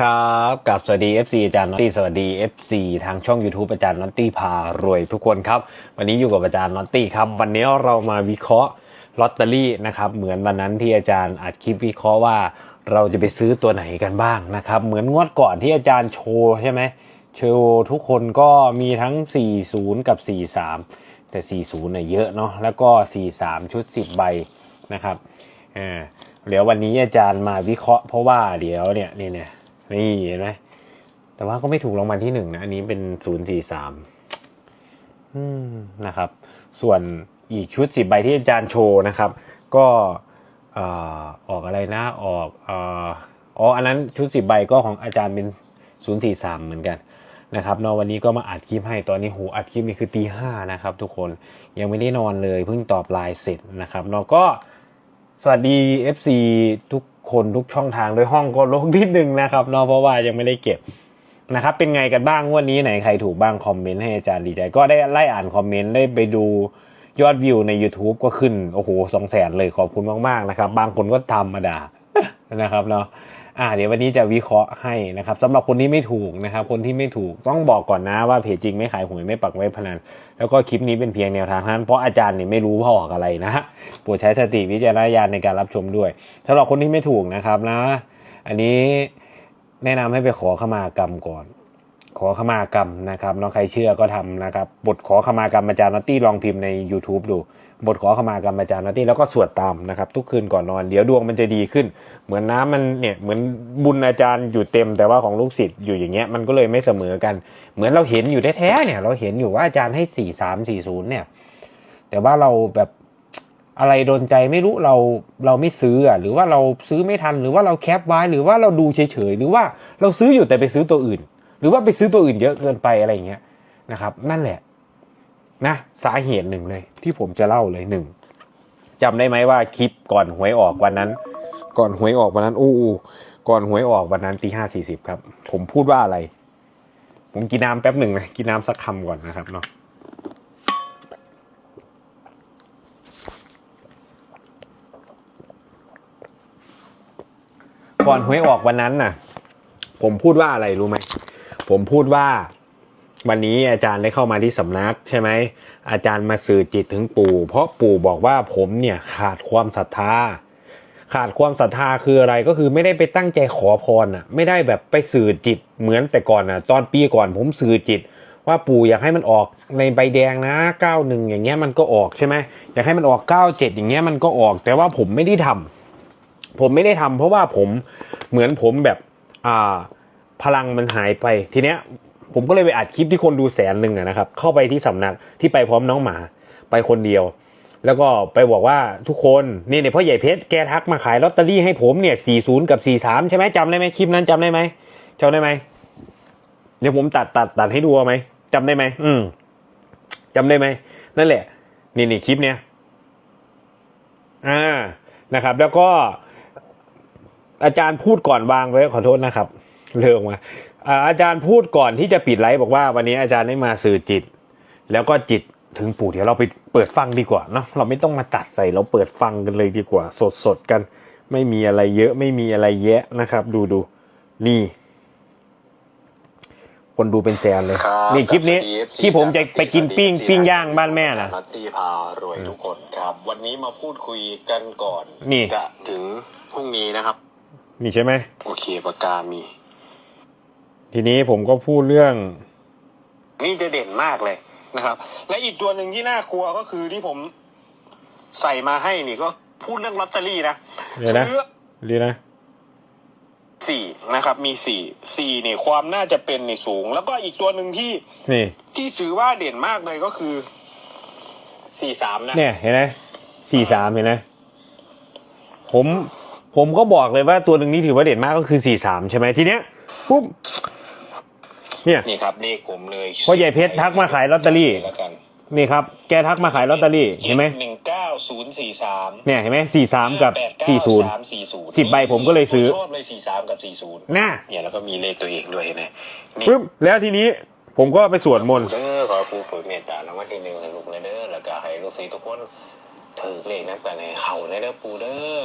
ครับกับสวัสดี FC อาจารย์น็อตตี้สวัสดี FC ทางช่อง YouTube อาจารย์น็อตตี้พารวยทุกคนครับ วันนี้อยู่กับอาจารย์น็อตตี้ครับวันนี้เรามาวิเคราะห์ลอตเตอรี่นะครับเหมือนวันนั้นที่อาจารย์อัดคลิปวิเคราะห์ว่าเราจะไปซื้อตัวไหนกันบ้างนะครับเหมือนงวดก่อนที่อาจารย์โชว์ใช่ไหมโชว์ทุกคนก็มีทั้ง 40 กับ 43 แต่ 40เนี่ยเยอะเนาะแล้วก็ 43 ชุด 10 ใบนะครับอ่าเดี๋ยววันนี้อาจารย์มาวิเคราะห์เพราะว่าเดี๋ยวเนี่ยนี่เนี่ย นี่เห็นไหมแต่ว่าก็ไม่ถูกรางวัลที่หนึ่งนะ อันนี้เป็นศูนย์สี่สามนะครับ ส่วนอีกชุดสิบใบที่อาจารย์โชว์นะครับ ก็ออกอะไรนะ ออกอ๋ออันนั้นชุดสิบใบก็ของอาจารย์เป็นศูนย์สี่สามเหมือนกันนะครับนอะวันนี้ก็มาอัดคลิปให้ตอนนี้หูอัดคลิปนี่คือตีห้านะครับ ทุกคนยังไม่ได้นอนเลยเพิ่งตอบไลน์เสร็จนะครับเนอก็สวัสดี FC ทุก คนทุกช่องทางด้วยห้องก็ลงนิดนึงนะครับเนาะเพราะว่ายังไม่ได้เก็บนะครับเป็นไงกันบ้างวันนี้ไหนใครถูกบ้างคอมเมนต์ให้อาจารย์ดีใจ ก็ได้ไล่อ่านคอมเมนต์ได้ไปดูยอดวิวใน YouTube ก็ขึ้น โอ้โหสองแสนเลยขอบคุณมาก ๆ นะครับ บางคนก็ทำมาดานะครับเนาะ อ่าเดี๋ยววันนี้จะวิเคราะห์ให้นะครับสำหรับคนที่ไม่ถูกนะครับ คนที่ไม่ถูกต้องบอกก่อนนะว่าเพจจริงไม่ขายหวยไม่ปักเว็บพนันแล้วก็คลิปนี้เป็นเพียงแนวทางเท่านั้นเพราะอาจารย์เนี่ยไม่รู้ว่ออกอะไรนะฮะโปรดใช้สติวิจารณญาณในการรับชมด้วยสำหรับคนที่ไม่ถูกนะครับนะ อันนี้แนะนำให้ไปขอขมากรรมก่อน ขอขมากรรมนะครับน้องใครเชื่อก็ทำนะครับบทขอขมากรรมอาจารย์นอตตี้ลองพิมพ์ใน YouTube ดู บทขอขมากรรมอาจารย์นอตตี้แล้วก็สวดตามนะครับ ทุกคืนก่อนนอน เดี๋ยวดวงมันจะดีขึ้น เหมือนน้ำมันเนี่ยเหมือนบุญอาจารย์อยู่เต็ม แต่ว่าของลูกศิษย์อยู่อย่างเงี้ยมันก็เลยไม่เสมอกัน เหมือนเราเห็นอยู่แท้ๆเนี่ย เราเห็นอยู่ว่าอาจารย์ให้สี่สามสี่ศูนย์เนี่ย แต่ว่าเราแบบอะไรโดนใจไม่รู้เราเราไม่ซื้ออะหรือว่าเราซื้อไม่ทันหรือว่าเราแคปไว้หรือว่าเราดูเฉยๆหรือว่าเราซื้ออยู่แต่ไปซื้อตัวอื่น หรือว่าไปซื้อตัวอื่นเยอะเกินไปอะไรอย่างเงี้ยนะครับ นั่นแหละ นะสาเหตุหนึ่งเลย ที่ผมจะเล่าเลยหนึ่งจำได้ไหมว่าคลิปก่อนหวยออกวันนั้น ก่อนหวยออกวันนั้นอู้อก่อนหวยออกวันนั้นตีห้าสี่สิบครับ ผมพูดว่าอะไร ผมกินน้ำแป๊บหนึ่งนะกินน้ำสักคำก่อนนะครับเนาะก่อนหวยออกวันนั้นน่ะ ผมพูดว่าอะไรรู้ไหมผมพูดว่า วันนี้อาจารย์ได้เข้ามาที่สำนักใช่ไหมอาจารย์มาสื่อจิตถึงปู่ เพราะปู่บอกว่าผมเนี่ยขาดความศรัทธา ขาดความศรัทธาคืออะไรก็คือไม่ได้ไปตั้งใจขอพรอะไม่ได้แบบไปสื่อจิตเหมือนแต่ก่อนอะตอนปีก่อนผมสื่อจิตว่าปู่อยากให้มันออกในใบแดงนะ 91 อย่างเงี้ยมันก็ออกใช่ไหมอยากให้มันออก 97 อย่างเงี้ยมันก็ออก แต่ว่าผมไม่ได้ทำผมไม่ได้ทำเพราะว่าผมเหมือนผมแบบอ่าพลังมันหายไปทีเนี้ย ผมก็เลยไปอัดคลิปที่คนดูแสนหนึ่งนะครับ เข้าไปที่สำนักที่ไปพร้อมน้องหมาไปคนเดียว แล้วก็ไปบอกว่าทุกคนนี่เนี่ยพ่อใหญ่เพชรแกทักมาขายลอตเตอรี่ให้ผมเนี่ย40กับ43ใช่ไหมจำได้ไหมคลิปนั้นจำได้ไหมจำได้ไหมเดี๋ยวผมตัดตัดตัดให้ดูเอาไหมจำได้ไหมอืมจำได้ไหมนั่นแหละ นี่นี่คลิปเนี้ยอ่านะครับ แล้วก็อาจารย์พูดก่อนวางไว้ขอโทษนะครับ เลิกมา อ่าอาจารย์พูดก่อนที่จะปิดไลฟ์บอกว่าวันนี้อาจารย์ได้มาสื่อจิต แล้วก็จิตถึงปู่เดี๋ยวเราไปเปิดฟังดีกว่าเนาะเราไม่ต้องมาตัดใส่เราเปิดฟังกันเลยดีกว่า สดสดๆกัน ไม่มีอะไรเยอะไม่มีอะไรแยะนะครับ ดูดูนี่ คนดูเป็นแสนเลยครับนี่คลิปนี้สวัสดี FC ที่ผมจะไปกินปิ้งสวัสดีปิ้งย่างบ้านแม่นะนัตตี้พารวยทุกคนครับ วันนี้มาพูดคุยกันก่อนนี่จะถึงพรุ่งนี้นะครับ นี่ใช่ไหมโอเคปากกามี ทีนี้ผมก็พูดเรื่อง นี่จะเด่นมากเลยนะครับ และอีกตัวหนึ่งที่น่ากลัวก็คือที่ผมใส่มาให้นี่ก็พูดเรื่องลอตเตอรี่นะเดี๋ยวนะซื้อเรียกนะสี่นะครับมีสี่สี่นี่ความน่าจะเป็นนี่สูง แล้วก็อีกตัวหนึ่งที่นี่ที่ซื้อว่าเด่นมากเลยก็คือสี่สามนะเนี่ยเห็นไหมสี่สามเห็นไหมผมผมก็บอกเลยว่าตัวหนึ่งนี้ถือว่าเด่นมากก็คือสี่สามใช่ไหมทีเนี้ยปุ๊บ เนี่ยนี่ครับเลขผมเลยพ่อใหญ่เพชรทักมาขายลอตเตอรี่แล้วกันนี่ครับ แกทักมาขายลอตเตอรี่ เห็นไหมหนึ่งเก้าศูนย์สี่สามเนี่ยเห็นไหมสี่สามกับแปดเก้าสี่ศูนย์สามสี่ศูนย์สิบใบผมก็เลยซื้อชอบเลยสี่สามกับสี่ศูนย์น่ะเนี่ยแล้วก็มีเลขตัวเองด้วยเห็นไหมนี่ปุ๊บแล้วทีนี้ผมก็ไปสวดมนต์เด้อขอผู้เปิดเมตตารางวัลที่หนึ่งให้ลูกเลยเด้อแล้วก็ให้ลูกศิษย์ทุกคน ถือเลขนั้นไปในเข่าในเด้อปูเด้อ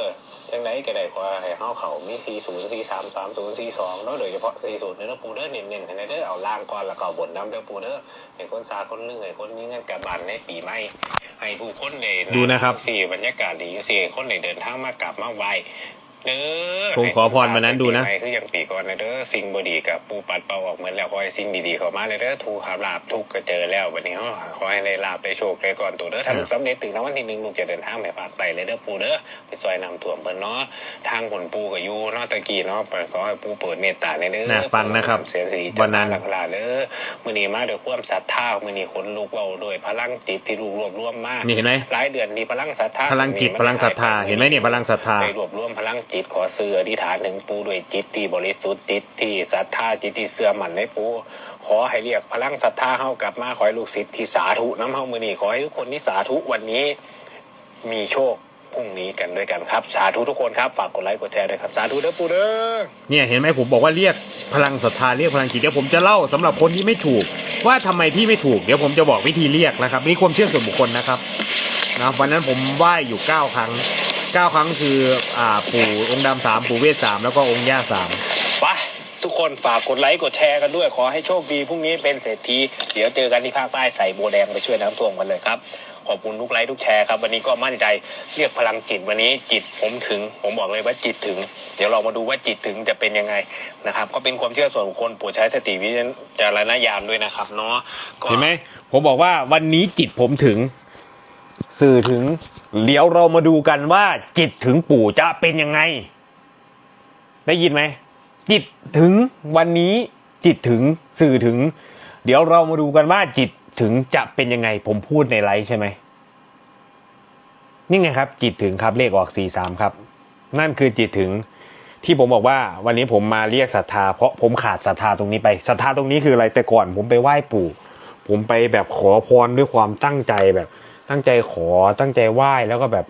จังไดก็ได้ขอให้เฮาเข่ามีสี่ศูนย์สี่สามสามศูนย์สี่สองเนาะโดยเฉพาะสี่ศูนย์เด้อปูเด้อเน้นๆให้ในเด้อเอาล่างก่อนแล้วก็บนน้ำเด้อปูเด้อให้คนซาคนหนึงให้คนมีเงินกลับบ้านในปีใหม่ให้ผู้คนได้ดูนะครับสี่บรรยากาศดีสี่คนได้เดินทางมากลับมาไหว เด้อผมขอพรมานั้นดูนะให้คือยังปีก่อนนะเด้อสิ่งบดีกับปูปัดเป่าออกเหมือนแล้วขอให้สิ่งดีๆเข้ามาเลยเด้อถูกขับลาบทุกข์ก็เจอแล้ววันนี้เฮาขอให้ได้ลาบได้โชคได้ก่อนตัวเด้อถ้าลูกสำเร็จถึงรางวัลที่หนึ่งลูกจะเดินทางไปปากไปเลยเด้อปูเด้อไปซอยนำถ่วมเพิ่นเนาะทางผลปูกับยูเนาะตะกี้เนาะขอให้ปูเปิดเมตตาในเด้อน่าฟังนะครับเสียสีวันนั้นหลักลาเด้อมื้อนี้มาด้วยความศรัทธามื้อนี้ขนลุกเว้าด้วยพลังจิตที่ลูกรวบรวมมานี่เห็นไหมหลายเดือนนี้พลังศรัทธาพลังจิตพลังศรัทธาเห็นไหมเนี่ยพลังศรัทธาไปรวบรวมพลังจิตขอซื้ออธิษฐานถึงปูด้วยจิตที่บริสุทธิ์จิตที่ศรัทธาจิตที่เสื่อมันในปูขอให้เรียกพลังศรัทธาเฮากลับมาขอให้ลูกศิษย์ที่สาธุน้ำเฮามือนี้ขอให้ทุกคนที่สาธุวันนี้ มีโชคพรุ่งนี้กันด้วยกันครับ สาธุทุกคนครับ ฝากกดไลค์กดแชร์ด้วยครับ สาธุเด้อปูเด้อเนี่ยเห็นไหมผมบอกว่าเรียกพลังศรัทธาเรียกพลังจิตเดี๋ยวผมจะเล่าสำหรับคนที่ไม่ถูก ว่าทำไมพี่ไม่ถูกเดี๋ยวผมจะบอกวิธีเรียกนะครับนี่ความเชื่อส่วนบุคคลนะครับนะวันนั้นผมไหว้อยู่เก้าครั้ง เก้าครั้งคืออ่าปู่องค์ดำสามปู่เวทสามแล้วก็องค์ย่าสาม ไปทุกคนฝากกดไลค์กดแชร์กันด้วย ขอให้โชคดีพรุ่งนี้เป็นเศรษฐีเดี๋ยวเจอกันที่ภาคใต้ใส่โบวแดงไปช่วยน้ำท่วมกันเลยครับ ขอบคุณทุกไลค์ทุกแชร์ครับ วันนี้ก็มั่นใจเรียกพลังจิตวันนี้จิตผมถึง ผมบอกเลยว่าจิตถึง เดี๋ยวเรามาดูว่าจิตถึงจะเป็นยังไงนะครับ ก็เป็นความเชื่อส่วนบุคคลโปรดใช้สติวิจารณญาณด้วยนะครับเนาะก็ เห็นไหมผมบอกว่าวันนี้จิตผมถึง สื่อถึง เดี๋ยวเรามาดูกันว่า จิตถึงปู่จะเป็นยังไง ได้ยินไหม จิตถึงวันนี้จิตถึงสื่อถึง เดี๋ยวเรามาดูกันว่าจิตถึงจะเป็นยังไง ผมพูดในไลฟ์ใช่ไหมนี่ไงครับ จิตถึงครับเลขออกสี่สามครับ นั่นคือจิตถึงที่ผมบอกว่า วันนี้ผมมาเรียกศรัทธา เพราะผมขาดศรัทธาตรงนี้ไปศรัทธาตรงนี้คืออะไรแต่ก่อน ผมไปไหว้ปู่ ผมไปแบบขอพรด้วยความตั้งใจแบบ ตั้งใจขอตั้งใจไหว้แล้วก็แบบ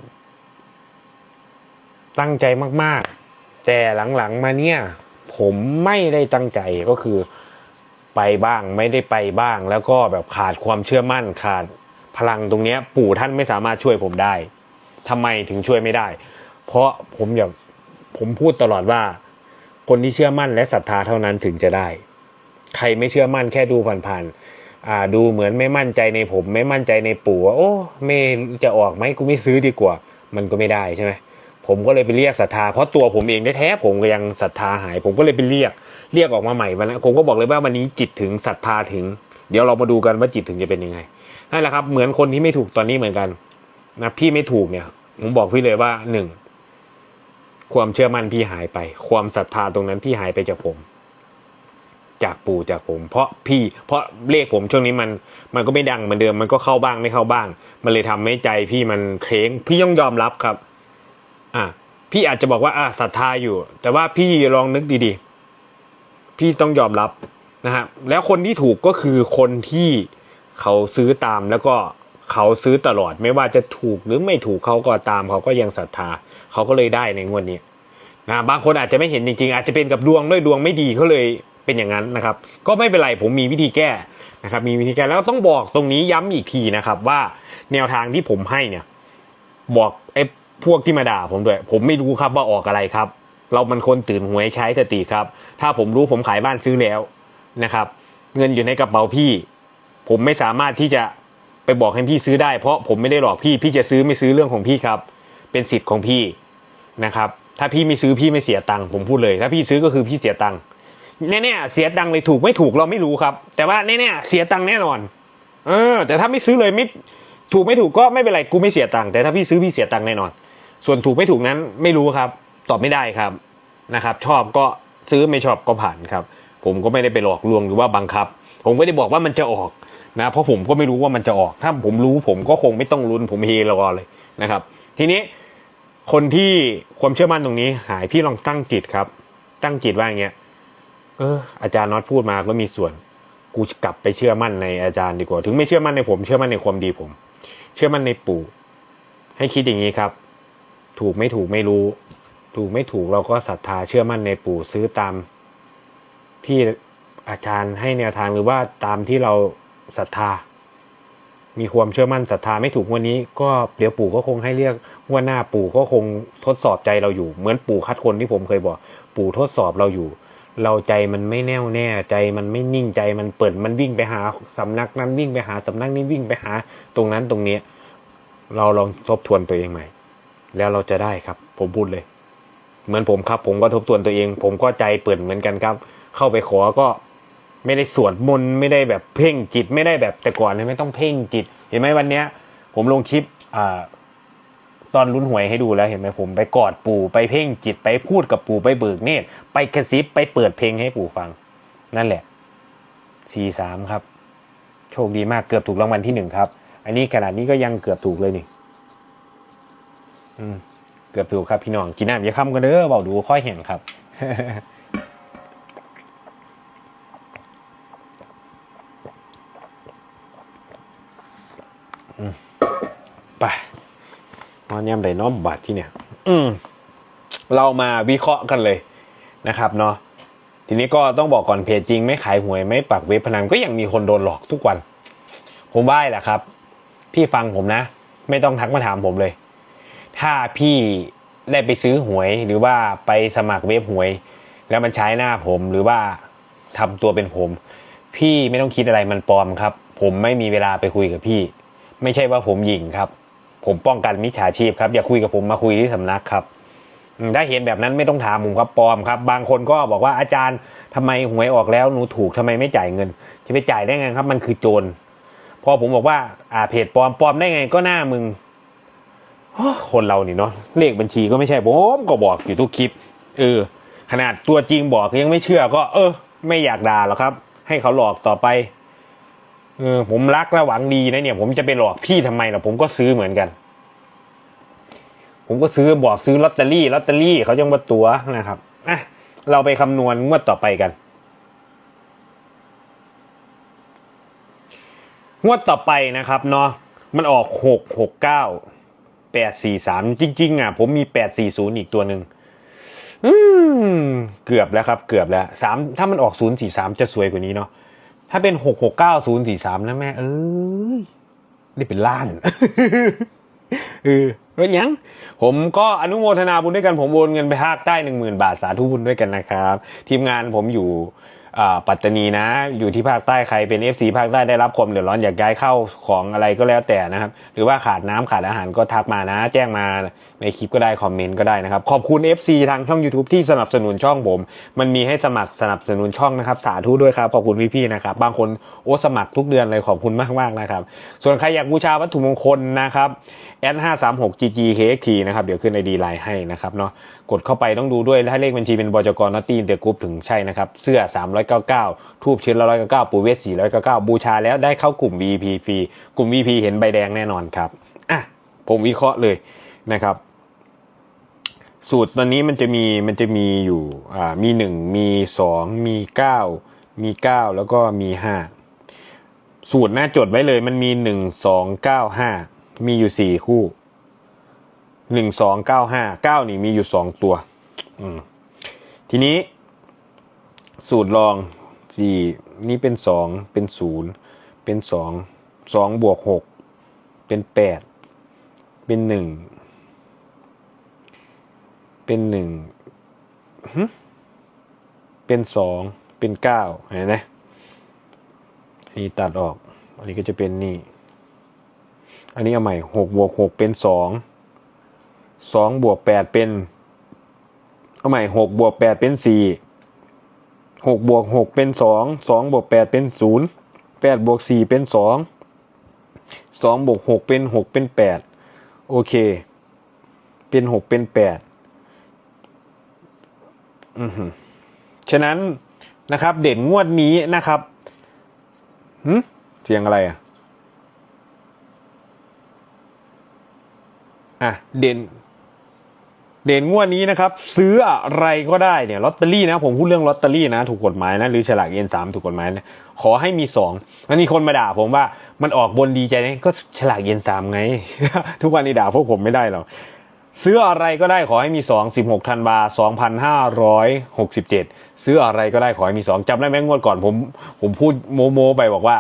ตั้งใจมาก ๆ แต่หลังๆมาเนี่ย ผมไม่ได้ตั้งใจก็คือไปบ้างไม่ได้ไปบ้าง แล้วก็แบบขาดความเชื่อมั่นขาดพลังตรงเนี้ย ปู่ท่านไม่สามารถช่วยผมได้ทำไมถึงช่วยไม่ได้ เพราะผมอยากผมพูดตลอดว่า คนที่เชื่อมั่นและศรัทธาเท่านั้นถึงจะได้ ใครไม่เชื่อมั่นแค่ดูผ่านๆ ดูเหมือนไม่มั่นใจในผม ไม่มั่นใจในปู่ว่าโอ้ไม่จะออกไหมกูไม่ซื้อดีกว่า มันก็ไม่ได้ใช่ไหมผมก็เลยไปเรียกศรัทธาเพราะตัวผมเองแท้ๆผมก็ยังศรัทธาหาย ผมก็เลยไปเรียก เรียกออกมาใหม่วันนั้นผมก็บอกเลยว่าวันนี้จิตถึงศรัทธาถึง เดี๋ยวเรามาดูกันว่าจิตถึงจะเป็นยังไงนั่นแหละครับ เหมือนคนที่ไม่ถูกตอนนี้เหมือนกันนะพี่ไม่ถูกเนี่ย ผมบอกพี่เลยว่าหนึ่งความเชื่อมั่นพี่หายไป ความศรัทธาตรงนั้นพี่หายไปจากผม จากปู่จากผม เพราะพี่เพราะเลขผมช่วงนี้มันมันก็ไม่ดังเหมือนเดิมมันก็เข้าบ้างไม่เข้าบ้าง มันเลยทำให้ใจพี่มันเคร้งพี่ต้องยอมรับครับ อะพี่อาจจะบอกว่าอะศรัทธาอยู่ แต่ว่าพี่ลองนึกดีๆ พี่ต้องยอมรับนะฮะแล้วคนที่ถูกก็คือคนที่เขาซื้อตามแล้วก็เขาซื้อตลอดไม่ว่าจะถูกหรือไม่ถูกเขาก็ตามเขาก็ยังศรัทธาเขาก็เลยได้ในงวดนี้นะบางคนอาจจะไม่เห็นจริงๆ อาจจะเป็นกับดวงด้วยดวงไม่ดีเขาเลย เป็นอย่างนั้นนะครับ ก็ไม่เป็นไรผมมีวิธีแก้นะครับมีวิธีแก้แล้วต้องบอกตรงนี้ย้ำอีกทีนะครับ ว่าแนวทางที่ผมให้เนี่ย บอกไอ้พวกที่มาด่าผมด้วย ผมไม่รู้ครับว่าออกอะไรครับ เรามันคนตื่นหวยใช้สติครับ ถ้าผมรู้ผมขายบ้านซื้อแล้วนะครับ เงินอยู่ในกระเป๋าพี่ ผมไม่สามารถที่จะไปบอกให้พี่ซื้อได้เพราะผมไม่ได้หลอกพี่ พี่จะซื้อไม่ซื้อเรื่องของพี่ครับ เป็นสิทธิ์ของพี่นะครับ ถ้าพี่ไม่ซื้อพี่ไม่เสียตังค์ผมพูดเลย ถ้าพี่ซื้อก็คือพี่เสียตังค์ แน่ๆเสียตังค์เลยถูกไม่ถูกเราไม่รู้ครับ แต่ว่าแน่ๆเสียตังค์แน่นอน เออ แต่ถ้าไม่ซื้อเลยไม่ถูกไม่ถูกก็ไม่เป็นไรกูไม่เสียตังค์แต่ถ้าพี่ซื้อพี่เสียตังค์แน่นอน ส่วนถูกไม่ถูกนั้นไม่รู้ครับ ตอบไม่ได้ครับนะครับ ชอบก็ซื้อไม่ชอบก็ผ่านครับ ผมก็ไม่ได้ไปหลอกลวงหรือว่าบังคับ ผมไม่ได้บอกว่ามันจะออกนะเพราะผมก็ไม่รู้ว่ามันจะออก ถ้าผมรู้ผมก็คงไม่ต้องลุ้นผมเฮรอเลยนะครับ ทีนี้คนที่ความเชื่อมั่นตรงนี้หายพี่ลองตั้งจิตครับ ตั้งจิตว่าอย่างเงี้ย เอออาจารย์น็อตพูดมาก็มีส่วน กูกลับไปเชื่อมั่นในอาจารย์ดีกว่า ถึงไม่เชื่อมั่นในผม เชื่อมั่นในความดีผม เชื่อมั่นในปู่ ให้คิดอย่างนี้ครับ ถูกไม่ถูกไม่รู้ ถูกไม่ถูกเราก็ศรัทธาเชื่อมั่นในปู่ซื้อตาม ที่อาจารย์ให้แนวทางหรือว่าตามที่เราศรัทธา มีความเชื่อมั่นศรัทธาไม่ถูกวันนี้ ก็เดี๋ยวปู่ก็คงให้เรียกว่าหน้าปู่ก็คงทดสอบใจเราอยู่ เหมือนปู่คัดคนที่ผมเคยบอก ปู่ทดสอบเราอยู่ เราใจมันไม่แน่วแน่ใจมันไม่นิ่งใจมันเปิดมันวิ่งไปหาสำนักนั้นวิ่งไปหาสำนักนี้วิ่งไปหาตรงนั้นตรงเนี้ยเราลองทบทวนตัวเองใหม่ แล้วเราจะได้ครับ ผมพูดเลย เหมือนผมครับ ผมก็ทบทวนตัวเอง ผมก็ใจเปิดเหมือนกันครับ เข้าไปขอก็ไม่ได้สวดมนต์ไม่ได้แบบเพ่งจิตไม่ได้แบบแต่ก่อนเนี่ยไม่ต้องเพ่งจิต เห็นไหมวันเนี้ย ผมลงคลิปอ่า ตอนลุ้นหวยให้ดูแล้วเห็นไหมผมไปกอดปู่ไปเพ่งจิตไปพูดกับปู่ไปเบิกเนตรไปกระซิบไปเปิดเพลงให้ปู่ฟัง นั่นแหละสี่สามครับ โชคดีมากเกือบถูกรางวัลที่หนึ่งครับ อันนี้ขนาดนี้ก็ยังเกือบถูกเลยนี่อืมเกือบถูกครับพี่น้องกินน้ำอย่าค้ำกันเด้อเบาดูค่อยเห็นครับไป นอนยำไดน้อมบาดที่เนี่ย อืมเรามาวิเคราะห์กันเลยนะครับเนาะทีนี้ก็ต้องบอกก่อนเพจจริง ไม่ขายหวยไม่ปักเว็บพนันก็ยังมีคนโดนหลอกทุกวัน ผมว่าแหละครับ พี่ฟังผมนะ ไม่ต้องทักมาถามผมเลย ถ้าพี่ได้ไปซื้อหวยหรือว่าไปสมัครเว็บหวย แล้วมันใช้หน้าผมหรือว่าทำตัวเป็นผม พี่ไม่ต้องคิดอะไรมันปลอมครับ ผมไม่มีเวลาไปคุยกับพี่ ไม่ใช่ว่าผมหยิงครับ ผมป้องกันมิจฉาชีพครับอย่าคุยกับผมมาคุยที่สำนักครับถ้าเห็นแบบนั้นไม่ต้องถามผมครับปลอมครับ บางคนก็บอกว่าอาจารย์ทำไมหวยออกแล้วหนูถูกทำไมไม่จ่ายเงิน จะไปจ่ายได้ไงครับ มันคือโจรพอผมบอกว่า อ่าเพจปลอมปลอมได้ไงก็หน้ามึงคนเรานี่เนาะเลขบัญชีก็ไม่ใช่ผมก็บอกอยู่ทุกคลิปเออขนาดตัวจริงบอกยังไม่เชื่อก็ เออ ไม่อยากด่าหรอกครับ ให้เขาหลอกต่อไป เออผมรักและหวังดีนะเนี่ย ผมจะไปหลอกพี่ทำไมล่ะผมก็ซื้อเหมือนกัน ผมก็ซื้อบอกซื้อลอตเตอรี่ลอตเตอรี่เขายังมาตัวนะครับอะเราไปคำนวณงวดต่อไปกันงวดต่อไปนะครับเนาะมันออกหกหกเก้าแปดสี่สามจริง ๆ อะ ผมมีแปดสี่ศูนย์อีกตัวหนึ่งอืมเกือบแล้วครับ เกือบแล้วสามถ้ามันออกศูนย์สี่สามจะสวยกว่านี้เนาะ ถ้าเป็นหกหกเก้าศูนย์สี่สามนะแม่ เอ้ยนี่เป็นล้านเออเป็นยัง ผมก็อนุโมทนาบุญด้วยกันผมโอนเงินไปภาคใต้หนึ่งหมื่นบาทสาธุบุญด้วยกันนะครับ ทีมงานผมอยู่ ปัตตานีนะอยู่ที่ภาคใต้ใครเป็น FC ภาคใต้ได้รับความเดือดร้อนอยากย้ายเข้าของอะไรก็แล้วแต่นะครับ หรือว่าขาดน้ำขาดอาหารก็ทักมานะ แจ้งมาในคลิปก็ได้คอมเมนต์ก็ได้นะครับ ขอบคุณ FC ทางช่อง YouTube ที่สนับสนุนช่องผม มันมีให้สมัครสนับสนุนช่องนะครับ สาธุด้วยครับ ขอบคุณพี่ๆนะครับ บางคนโอ้สมัครทุกเดือนเลยขอบคุณมากๆนะครับ ส่วนใครอยากบูชาวัตถุมงคลนะครับ n 5 3 6 gg kxt นะครับเดี๋ยวขึ้นในดีไลน์ให้นะครับเนาะกดเข้าไปต้องดูด้วยถ้าเลขบัญชีเป็นบจกนอตตี้เดอะกรุ๊ปถึงใช่นะครับเสื้อ399ทูบชิ้นละ199ปูเวส499 บูชาแล้วได้เข้ากลุ่ม VP ฟรีกลุ่ม VP เห็นใบแดงแน่นอนครับอะผมวิเคราะห์เลยนะครับ สูตรตอนนี้มันจะมีมันจะมีอยู่อ่ามีหนึ่งมีสองมีเก้ามีเก้าแล้วก็มีห้าสูตรหน้าจดไว้เลยมันมีหนึ่งสองเก้าห้ามีอยู่สี่คู่หนึ่งสองเก้าห้าเก้านี่มีอยู่สองตัว อืมทีนี้ สูตรรองสี่นี่เป็นสองเป็นศูนย์เป็นสองสองบวกหกเป็นแปดเป็นหนึ่งเป็นหนึ่งเป็นสองเป็นเก้าเห็นไหมอันนี้ตัดออก อันนี้ก็จะเป็นนี่ อันนี้เอาใหม่หกบวกหกเป็นสองสองบวกแปดเป็น เอาใหม่หกบวกแปดเป็นสี่ หกบวกหกเป็นสองสองบวกแปดเป็นศูนย์แปดบวกสี่เป็นสองสองบวกหกเป็นหกเป็นแปดโอเค เป็นหกเป็นแปดอือหือฉะนั้นนะครับ เด่นงวดนี้นะครับหืมเสียงอะไรอะอะ เด่น เด่นงวดนี้นะครับซื้ออะไรก็ได้เนี่ยลอตเตอรี่นะผมพูดเรื่องลอตเตอรี่นะถูกกฎหมายนะหรือฉลากเอ็นสามถูกกฎหมายนะขอให้มีสองมันมีคนมาด่าผมว่ามันออกบนดีใจนะก็ฉลากเอ็นสามไง ทุกวันนี้ด่าพวกผมไม่ได้หรอกซื้ออะไรก็ได้ขอให้มีสองสิบหกธันวาสองพันห้าร้อยหกสิบเจ็ดซื้ออะไรก็ได้ขอให้มีสองจำได้ไหมงวดก่อนผมผมพูดโมโมไปบอกว่า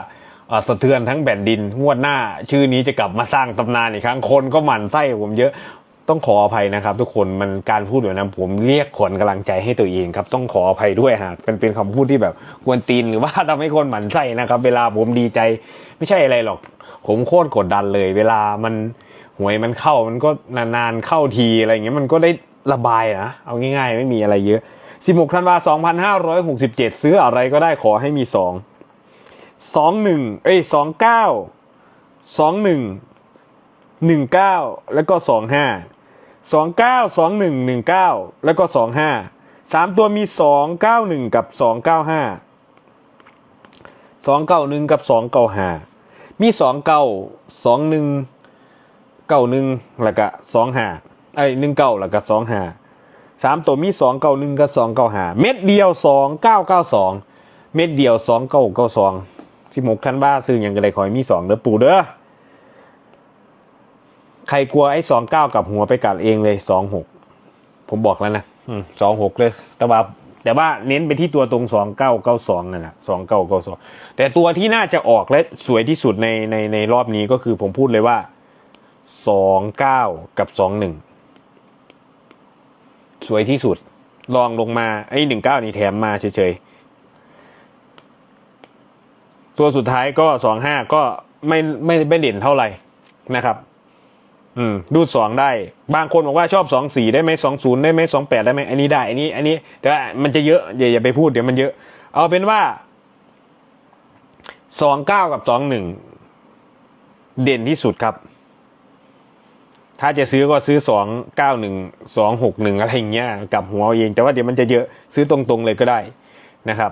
สะเทือนทั้งแผ่นดินงวดหน้า ชื่อนี้จะกลับมาสร้างตำนานอีกครั้งคนก็หมั่นไส้ผมเยอะ ต้องขออภัยนะครับ ทุกคนมันการพูดแบบนั้นผมเรียกขวัญกำลังใจให้ตัวเองครับ ต้องขออภัยด้วยหากเป็นเป็นคำพูดที่แบบกวนตีนหรือว่าทำให้คนหมั่นไส้นะครับ เวลาผมดีใจ ไม่ใช่อะไรหรอก ผมโคตรกดดันเลย เวลามันหวยมันเข้ามันก็นานๆเข้าทีอะไรอย่างเงี้ยมันก็ได้ระบายนะเอาง่าย ๆ ไม่มีอะไรเยอะ 16ธันวา2567 ซื้ออะไรก็ได้ขอให้มี 2 21เอ้ย29 21 19แล้วก็25 29 21 19แล้วก็25 3ตัวมี291กับ295 291กับ295มี29 21 91แล้วก็25เอ้ย19แล้วก็25สามตัวมีสองเก้าหนึ่งกับสองเก้าหาเม็ดเดียวสองเก้าเก้าสองเม็ดเดียวสองเก้าเก้าสองสิบหกท่านบ้าซื้ออย่างไรขอให้มีสองเด้อปู่เด้อ ใครกลัวไอ้สองเก้ากับหัวไปกัดเองเลยสองหกผมบอกแล้วนะสองหกเลย แต่ว่าแต่ว่าเน้นไปที่ตัวตรงสองเก้าเก้าสองนั่นแหละสองเก้าเก้าสองแต่ตัวที่น่าจะออกและสวยที่สุดในในในรอบนี้ก็คือผมพูดเลยว่าสองเก้ากับสองหนึ่งสวยที่สุดลองลงมาไอ้หนึ่งเก้านี่แถมมาเฉยๆ ตัวสุดท้ายก็สองห้าก็ไม่ไม่ไม่เด่นเท่าไหร่นะครับ อืมดูดสองได้ บางคนบอกว่าชอบสองสี่ได้ไหมสองศูนย์ได้ไหมสองแปดได้ไหมอันนี้ได้อันนี้ อันนี้ แต่ว่ามันจะเยอะอย่าอย่าไปพูดเดี๋ยวมันเยอะ เอาเป็นว่าสองเก้ากับสองหนึ่งเด่นที่สุดครับ ถ้าจะซื้อก็ซื้อสองเก้าหนึ่งสองหกหนึ่งอะไรอย่างเงี้ยกับหัวเอาเองแต่ว่าเดี๋ยวมันจะเยอะซื้อตรงๆเลยก็ได้นะครับ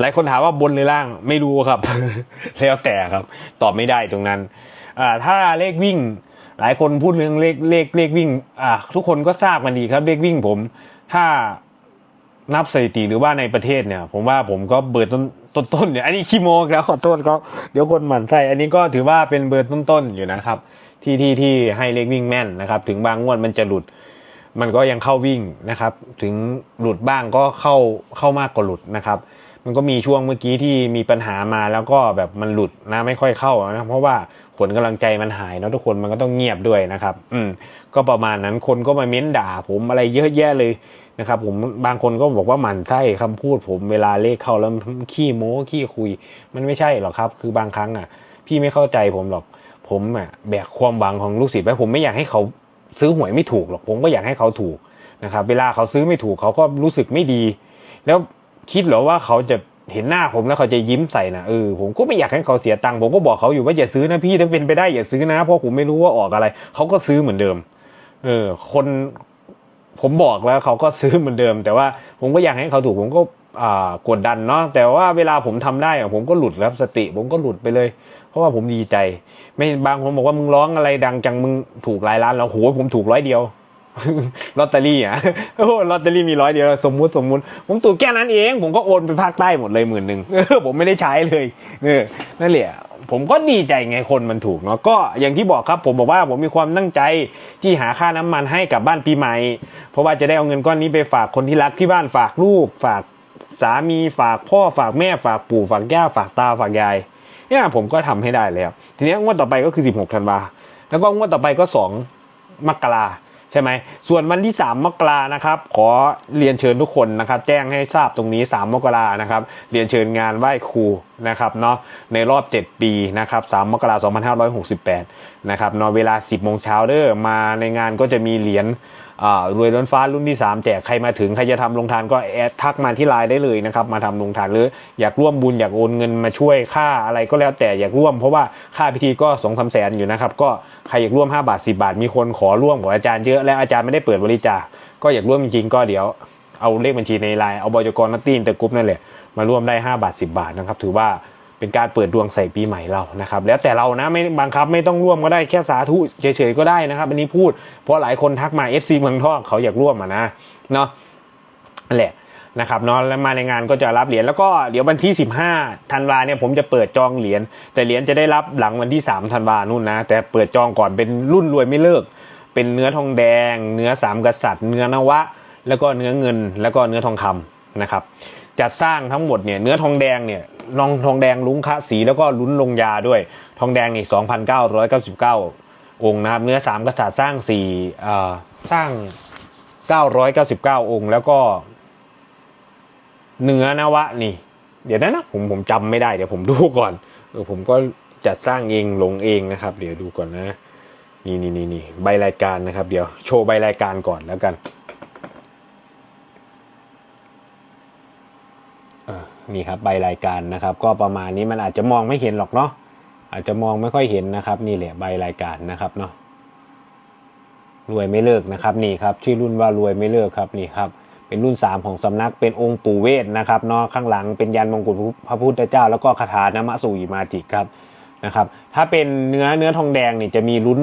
หลายคนถามว่าบนหรือล่างไม่รู้ครับ แล้วแต่ครับ ตอบไม่ได้ตรงนั้นอ่าถ้าเลขวิ่ง หลายคนพูดเรื่องเลขเลขเลขวิ่ง อ่า ทุกคนก็ทราบกันดีครับเลขวิ่งผม ถ้านับสถิติหรือว่าในประเทศเนี่ย ผมว่าผมก็เบอร์ต้นต้นตนเนี่ยอันนี้ขี้โมแล้วขอโทษเขาเดี๋ยวคนหมั่นไส้อันนี้ก็ถือว่าเป็นเบอร์ต้นต้นอยู่นะครับ ที่ที่ที่ให้เลขวิ่งแม่นนะครับ ถึงบางงวดมันจะหลุด มันก็ยังเข้าวิ่งนะครับ ถึงหลุดบ้างก็เข้าเข้ามากกว่าหลุดนะครับมันก็มีช่วงเมื่อกี้ที่มีปัญหามาแล้วก็แบบมันหลุดนะไม่ค่อยเข้านะเพราะว่า ขนกำลังใจมันหายเนาะทุกคนมันก็ต้องเงียบด้วยนะครับ อืมก็ประมาณนั้นคนก็มาเม้นด่า ผมอะไรเยอะแยะเลยนะครับ ผมบางคนก็บอกว่าหมั่นไส้คำพูด ผมเวลาเลขเข้าแล้วขี้โม้ขี้คุย มันไม่ใช่หรอกครับ คือบางครั้งอะ พี่ไม่เข้าใจผมหรอก ผมอะแบกความหวังของลูกศิษย์ไว้ผมไม่อยากให้เขาซื้อหวยไม่ถูกหรอกผมก็อยากให้เขาถูกนะครับ เวลาเขาซื้อไม่ถูกเขาก็รู้สึกไม่ดี แล้วคิดหรอว่าเขาจะ เห็นหน้าผมแล้วเขาจะยิ้มใส่นะเออผมก็ไม่อยากให้เขาเสียตังค์ผมก็บอกเขาอยู่ว่าอย่าซื้อนะพี่ถ้าเป็นไปได้อย่าซื้อนะเพราะผมไม่รู้ว่าออกอะไรเขาก็ซื้อเหมือนเดิม เออ คนผมบอกแล้วเขาก็ซื้อเหมือนเดิม แต่ว่าผมก็อยากให้เขาถูกผมก็กดดันเนาะแต่ว่าเวลาผมทำได้ผมก็หลุดแล้วสติ ผมก็หลุดไปเลย เพราะว่าผมดีใจ ไม่บางคนบอกว่ามึงร้องอะไรดังจังมึงถูกหลายล้านแล้วโหผมถูกร้อยเดียว ลอตเตอรี่อะโอ้ลอตเตอรี่มีร้อยเดียวสมมุติสมมุติ ผมถูกแค่นั้นเอง ผมก็โอนไปภาคใต้หมดเลยหมื่นหนึ่งผมไม่ได้ใช้เลยเออนั่นแหละผมก็ดีใจไงคนมันถูกเนาะก็อย่างที่บอกครับผมบอกว่าผมมีความตั้งใจที่หาค่าน้ำมันให้กับบ้านปีใหม่ เพราะว่าจะได้เอาเงินก้อนนี้ไปฝากคนที่รักที่บ้านฝากลูกฝากสามีฝากพ่อฝากแม่ฝากปู่ฝากย่าฝากตาฝากยายเนี่ยผมก็ทำให้ได้แล้ว ทีนี้งวดต่อไปก็คือ 16ธันวาแล้วก็งวดต่อไปก็ 2 มกรา ใช่ไหมส่วนวันที่ 3 มกรานะครับ ขอเรียนเชิญทุกคนนะครับ แจ้งให้ทราบตรงนี้ 3 มกรานะครับ เรียนเชิญงานไหว้ครูนะครับเนาะในรอบ 7 ปีนะครับ 3 มกราคม2568 นะครับเนาะเวลา 10โมงเช้าเด้อมาในงานก็จะมีเหรียญ รวยล้นฟ้ารุ่นที่ 3 แจกใครมาถึง ใครจะทำลงทานก็แอดทักมาที่ไลน์ได้เลยนะครับมาทำลงทานหรืออยากร่วมบุญอยากโอนเงินมาช่วยค่าอะไรก็แล้วแต่อยากร่วมเพราะว่าค่าพิธีก็สองสามแสนอยู่นะครับก็ใครอยากร่วม 5 บาท 10 บาท มีคนขอร่วมของอาจารย์เยอะและอาจารย์ไม่ได้เปิดบริจาคก็อยากร่วมจริงๆก็เดี๋ยวเอาเลขบัญชีในไลน์เอาบอยกรนัตตี้แต่กรุ๊ปนั่นแหละมาร่วมได้ 5 บาท 10 บาทนะครับถือว่า เป็นการเปิดดวงใส่ปีใหม่เรานะครับ แล้วแต่เรานะไม่บังคับไม่ต้องร่วมก็ได้แค่สาธุเฉยๆก็ได้นะครับ อันนี้พูดเพราะหลายคนทักมา FC เมืองทองเขาอยากร่วมอะนะเนาะแหละนะครับเนาะแล้วมาในงานก็จะรับเหรียญแล้วก็เดี๋ยววันที่ 15ธันวาเนี่ยผมจะเปิดจองเหรียญแต่เหรียญจะได้รับหลังวันที่3ธันวานู่นนะแต่เปิดจองก่อนเป็นรุ่นรวยไม่เลิก เป็นเนื้อทองแดง เนื้อสามกษัตริย์ เนื้อนวะ แล้วก็เนื้อเงินแล้วก็เนื้อทองคำนะครับ จัดสร้างทั้งหมดเนี่ยเนื้อทองแดงเนี่ยนองทองแดงลุ้งคะสีแล้วก็ลุ้นลงยาด้วย ทองแดงนี่2,999 องค์นะครับเนื้อสามกษัตริย์สร้างสี่อ่าสร้าง 999 องค์ แล้วก็เนื้อนวะนี่ เดี๋ยวนะนะผมผมจำไม่ได้เดี๋ยวผมดูก่อนเออผมก็จัดสร้างเองลงเองนะครับ เดี๋ยวดูก่อนนะ นี่นี่นี่นี่ใบรายการนะครับ เดี๋ยวโชว์ใบรายการก่อนแล้วกันเออ นี่ครับใบรายการนะครับ ก็ประมาณนี้มันอาจจะมองไม่เห็นหรอกเนาะอาจจะมองไม่ค่อยเห็นนะครับ นี่แหละใบรายการนะครับเนาะรวยไม่เลิกนะครับนี่ครับชื่อรุ่นว่ารวยไม่เลิกครับนี่ครับเป็นรุ่น 3 ของสำนักเป็นองค์ปู่เวทนะครับเนาะข้างหลังเป็นยันมงกุฎพระพุทธเจ้า แล้วก็คาถานามะสูอิมาจิครับนะครับ ถ้าเป็นเนื้อเนื้อทองแดงนี่จะมีลุ้น